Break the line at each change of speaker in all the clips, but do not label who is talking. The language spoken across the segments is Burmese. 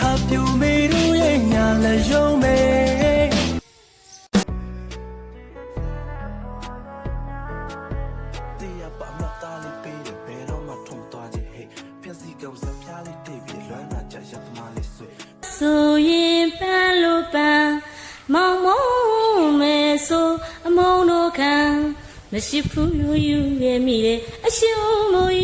ဟာပြူမေတို့ရဲ့ညာလည်းယုံမေ
တရားပါမတားလေးပေးတယ်ဘယ်တော့မှထုံသွားခြင်းဟဲ့ပြက်စီကောင်စပြားလေးတိတ်ပြီးလွမ်းတာကြရသမားလေးဆွေ
ဆိုရင်ပန်းလို့ပန်းမောင်မုံမဲဆိုအမုံတို့ခံမရှိဘူးလို့ယူခဲ့မိတယ်အရှုံးလို့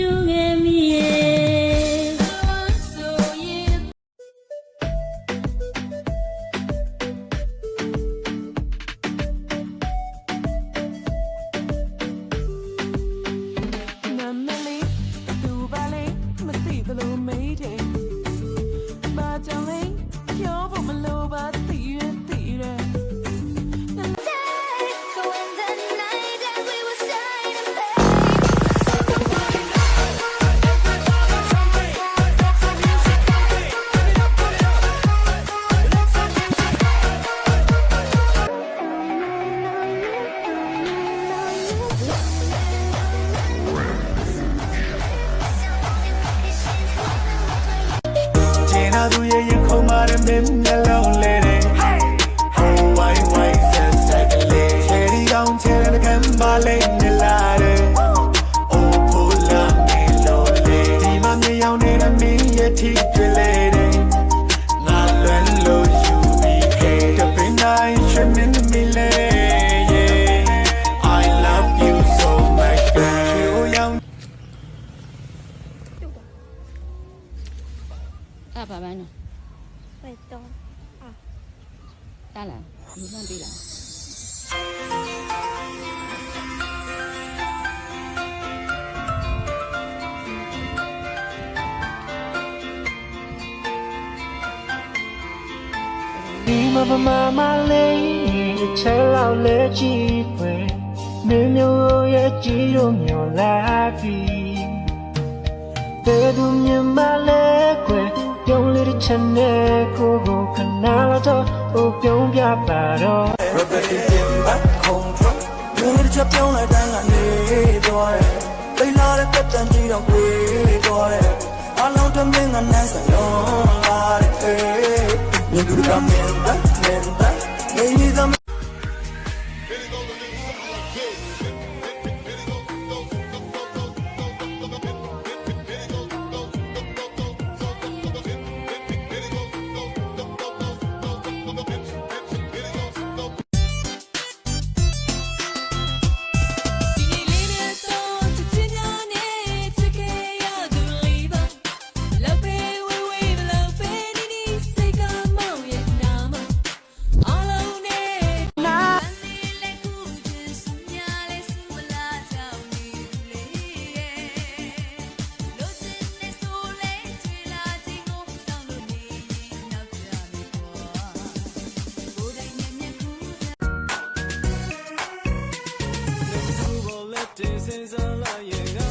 ကျင်
နာသူရဲ့ရင်ခုန်မာတဲ့မင်းမျက်လုံးလေးတဲ့ Oh why why said secondly Cherry down cherry ကံပါလေးနေလာတဲ့ Oh pull up me lonely ဒီမှာမြေရောင်နေတဲ့မင်းရဲ့ထီတွေ့လေတဲ့ငါလွယ်လို့ယူပြီးခဲ့တပ
အဲ့ဘာမှန်းနော်
被动。
တားလားဒီမှန်းပေးလား
ဒီမမမမလေးချဲလောက်လဲကြည့်ွယ်မင်းမျိုးရဲ့ကြည့်လို့မျောလာပြီဘယ်သူမြင်မလဲကွယ် ပြုံးလေးတစ်ချက်နဲ့ကိုကိုခဏတော့ဟိုပြုံးပြပါတော့
Repetitive back home truck မင်းတို့ချက်ပြောင်းလိုက်တိုင်းကနေသွားတယ်ပိန်လာတဲ့တက်တန်ကြီးတော့ကိုယ်သွားတယ်အလုံးတမင်းကနန်းဆိုင်လုံးလာတဲ့မြင်သူကမင်း
တင်စင်စားလာရဲ့က